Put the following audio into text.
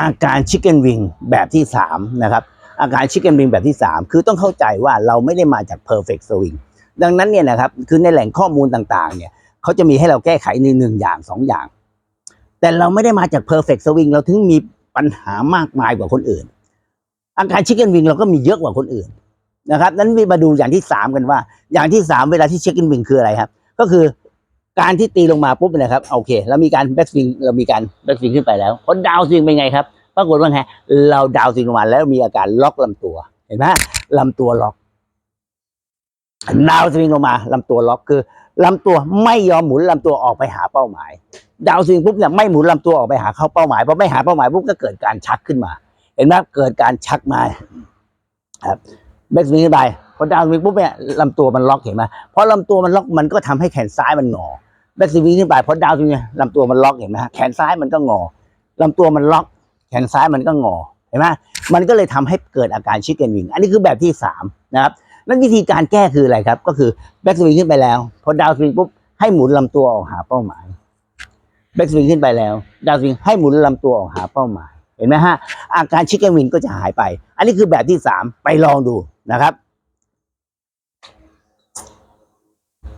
อาการชิคเก้นวิงแบบที่สามนะครับอาการชิคเก้นวิงแบบที่สามคือต้องเข้าใจว่าเราไม่ได้มาจาก perfect swing ดังนั้นเนี่ยนะครับคือในแหล่งข้อมูลต่างๆเนี่ยเขาจะมีให้เราแก้ไขในหนึ่งอย่างสองอย่าง แต่เราไม่ได้มาจาก perfect swing เราถึงมีปัญหามากมายกว่าคนอื่น อาการชิคเก้นวิงเราก็มีเยอะกว่าคนอื่นนะครับนั้นมาดูอย่างที่สามกันว่า อย่างที่สามเวลาที่ชิคเก้นวิงคืออะไรครับ ก็คือ การที่ตีลงมาปุ๊บเนะครับโอเคแล้วมีการแบ็กสวิงเรามีการแบ็กสวิงขึ้นไปแล้วพอดาวสวิงเป็นไงครับปรากฏว่าไงเราดาวสวิงลงมาแล้วมีอาการล็อกลำตัว เห็นไหมลำตัวล็อกดาวสวิงลงมาลำตัวล็อกคือลำตัวไม่ยอมหมุนลำตัวออกไปหาเป้าหมาย ดาวสวิงปุ๊บเนี่ยไม่หมุนลำตัวออกไปหาเข้าเป้าหมายพอไม่หาเป้าหมายปุ๊บก็เกิดการชักขึ้นมา เห็นไหมเกิดการชักมาครับแบ็กสวิงขึ้นไปพอดาวสวิงปุ๊บเนี่ยลำตัวมันล็อกเห็นไหมพอลำตัวมันล็อกมันก็ทำให้แขนซ้ายมันงอ แบ็กสวิงขึ้นไปพอดาวสวิงนี่ยลำตัวมันล็อกเห็นไหมฮะแขนซ้ายมันก็งอลำตัวมันล็อก แขนซ้ายมันก็งอเห็นไหมมันก็เลยทำให้เกิดอาการชิคเกนวิงอันนี้คือแบบที่สามนะครับนั่นวิธีการแก้คืออะไรครับ ก็คือแบ็กสวิงขึ้นไปแล้ว พอดาวสวิงปุ๊บให้หมุนลำตัวออกหาเป้าหมายแบ็กสวิงขึ้นไปแล้ว ดาวสวิงให้หมุนลำตัวออกหาเป้าหมาย เห็นไหมฮะอาการชิคเกนวิงก็จะหายไป อันนี้คือแบบที่สามไปลองดูนะครับ